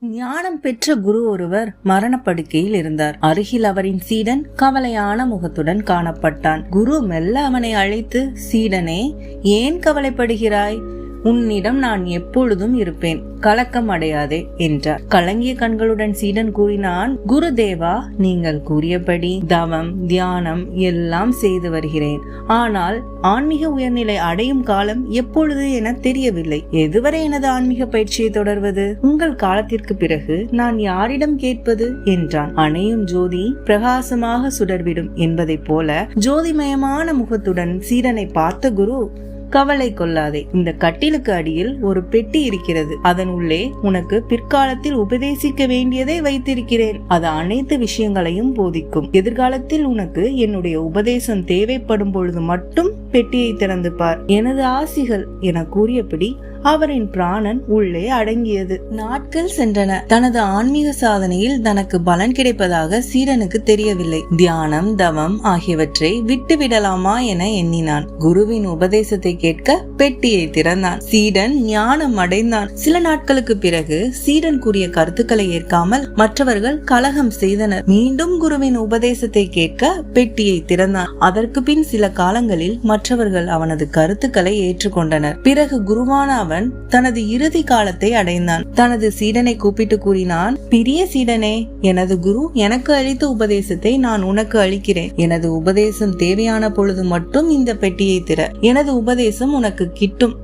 ஞானம் பெற்ற குரு ஒருவர் மரணப்படுக்கையில் இருந்தார். அருகில் அவரின் சீடன் கவலையான முகத்துடன் காணப்பட்டான். குரு மெல்ல அவனை அழைத்து சீடனே ஏன் கவலைப்படுகிறாய்? உன்னிடம் நான் எப்பொழுதும் இருப்பேன். கலக்கம் அடையாதே என்றார். கலங்கிய கண்களுடன் சீடன் கூறினான் குருதேவா நீங்கள் கூறியபடி தவம் தியானம் எல்லாம் செய்து வருகிறேன். ஆனால் ஆன்மீக உயர்நிலை அடையும் காலம் எப்பொழுது என தெரியவில்லை. எதுவரை எனது ஆன்மீக பயிற்சியை தொடர்வது? உங்கள் காலத்திற்கு பிறகு நான் யாரிடம் கேட்பது? என்றான். அணையும் ஜோதி பிரகாசமாக சுடர்விடும். என்பதைப் போல ஜோதிமயமான முகத்துடன் சீடனை பார்த்த குரு கவலை கொள்ளாதே. இந்த கட்டிலுக்கு அடியில் ஒரு பெட்டி இருக்கிறது. அதன் உள்ளே உனக்கு பிற்காலத்தில் உபதேசிக்க வேண்டியதை வைத்திருக்கிறேன். அது அனைத்து விஷயங்களையும் போதிக்கும். எதிர்காலத்தில் உனக்கு என்னுடைய உபதேசம் தேவைப்படும் பொழுது மட்டும் பெட்டியை திறந்து பார். எனது ஆசிகள் என கூறியபடி அவரின் பிராணன் உள்ளே அடங்கியது. நாட்கள் சென்றன. தனது ஆன்மீக சாதனையில் தனக்கு பலன் கிடைப்பதாக சீரனுக்கு தெரியவில்லை. தியானம் தவம் ஆகியவற்றை விட்டு விடலாமா என எண்ணினான். குருவின் உபதேசத்தை கேட்க பெட்டியை திறந்தான். சீடன் ஞானம் அடைந்தான். சில நாட்களுக்கு பிறகு சீடன் கூறிய கருத்துக்களை ஏற்காமல் மற்றவர்கள் கலகம் செய்தனர். மீண்டும் குருவின் உபதேசத்தை கேட்க பெட்டியை திறந்தான். அதற்கு பின் சில காலங்களில் மற்றவர்கள் அவனது கருத்துக்களை ஏற்றுக்கொண்டனர். பிறகு குருவான அவன் தனது இறுதி காலத்தை அடைந்தான். தனது சீடனை கூப்பிட்டு கூறினான் பிரிய சீடனே எனது குரு எனக்கு அளித்த உபதேசத்தை நான் உனக்கு அளிக்கிறேன். எனது உபதேசம் தேவையான பொழுது மட்டும் இந்த பெட்டியை திற. எனது உபதேசம் உனக்கு கிட்டும்.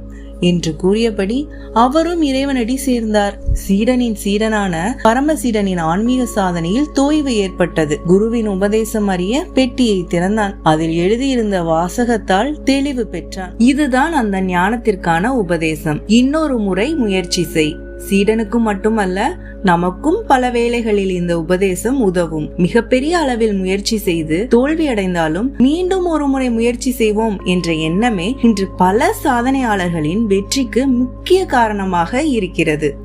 என்று கூறியபடி அவரும் இறைவனடி சேர்ந்தார். சீடனின் சீடனான பரமசீடனின் ஆன்மீக சாதனையில் தோய்வு ஏற்பட்டது. குருவின் உபதேசம் அறிய பெட்டியை திறந்தான். அதில் எழுதியிருந்த வாசகத்தால் தெளிவு பெற்றான். இதுதான் அந்த ஞானத்திற்கான உபதேசம். இன்னொரு முறை முயற்சி செய். சீடனுக்கும் மட்டுமல்ல நமக்கும் பல வேளைகளில் இந்த உபதேசம் உதவும். மிகப்பெரிய அளவில் முயற்சி செய்து தோல்வியடைந்தாலும் மீண்டும் ஒரு முறை முயற்சி செய்வோம் என்ற எண்ணமே இன்று பல சாதனையாளர்களின் வெற்றிக்கு முக்கிய காரணமாக இருக்கிறது.